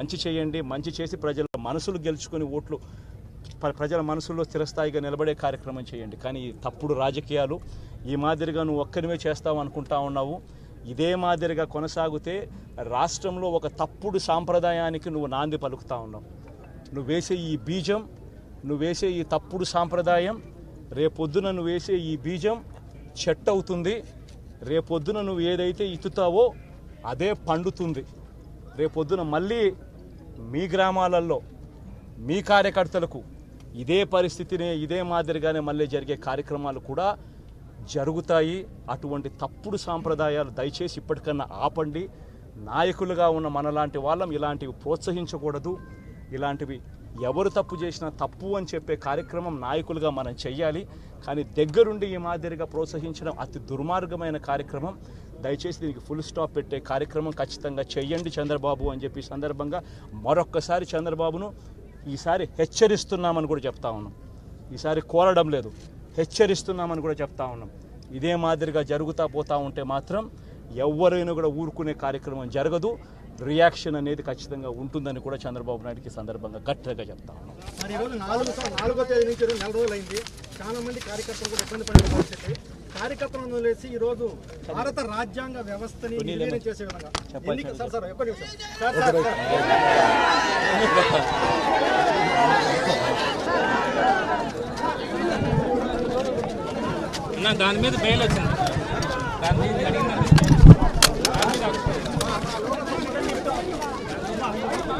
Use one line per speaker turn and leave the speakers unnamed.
మంచి చేయండి మంచి చేసి ప్రజల మనసులు గెలుచుకొని ఓట్లు ప్ర- ప్రజల మనసుల్లో స్థిరస్థాయిగా నిలబడే కార్యక్రమం చేయండి. కానీ తప్పుడు రాజకీయాలు ఈ మాదిరిగా నువ్వు ఒక్కరివే చేస్తావు అనుకుంటా ఉన్నావు. ఇదే మాదిరిగా కొనసాగితే రాష్ట్రంలో ఒక తప్పుడు సాంప్రదాయానికి నువ్వు నాంది పలుకుతా ఉన్నావు. నువ్వు వేసే ఈ బీజం నువ్వు వేసే ఈ తప్పుడు సాంప్రదాయం రేపొద్దున నువ్వు వేసే ఈ బీజం చెట్టు అవుతుంది. రేపొద్దున నువ్వు ఏదైతే ఇత్తుతావో అదే పండుతుంది. రేపొద్దున మళ్ళీ మీ గ్రామాలలో మీ కార్యకర్తలకు ఇదే పరిస్థితినే ఇదే మాదిరిగానే మళ్ళీ జరిగే కార్యక్రమాలు కూడా జరుగుతాయి. అటువంటి తప్పుడు సాంప్రదాయాలు దయచేసి ఇప్పటికన్నా ఆపండి. నాయకులుగా ఉన్న మనలాంటి వాళ్ళం ఇలాంటివి ప్రోత్సహించకూడదు. ఇలాంటివి ఎవరు తప్పు చేసినా తప్పు అని చెప్పే కార్యక్రమం నాయకులుగా మనం చెయ్యాలి. కానీ దగ్గరుండి ఈ మాదిరిగా ప్రోత్సహించడం అతి దుర్మార్గమైన కార్యక్రమం. దయచేసి దీనికి ఫుల్ స్టాప్ పెట్టే కార్యక్రమం ఖచ్చితంగా చెయ్యండి చంద్రబాబు అని చెప్పి సందర్భంగా మరొక్కసారి చంద్రబాబును ఈసారి హెచ్చరిస్తున్నామని కూడా చెప్తా ఉన్నాం. ఈసారి కోరడం లేదు. హెచ్చరిస్తున్నామని కూడా చెప్తా ఉన్నాం. ఇదే మాదిరిగా జరుగుతా పోతా ఉంటే మాత్రం ఎవరైనా కూడా ఊరుకునే కార్యక్రమం జరగదు. రియాక్షన్ అనేది ఖచ్చితంగా ఉంటుందని కూడా చంద్రబాబు నాయుడుకి సందర్భంగా గట్టిగా చెప్తా ఉన్నాం.
మరి ఈరోజు నాలుగు సం- నాలుగో తేదీ నుంచి ఈరోజు నెల రోజులు అయింది చాలా మంది కార్యకర్తలు కూడా ఇబ్బంది పడిన పరిస్థితి. కార్యకర్తలను వదిలేసి ఈ రోజు భారత రాజ్యాంగ వ్యవస్థని నిర్వీర్యం చేసే విధంగా. ఎన్నిక సార్ సార్ ఒక్క నిమిషం. Sir sir sir.
నా దాని మీద బెయిల్ వచ్చింది. దాని మీద అడిగిందండి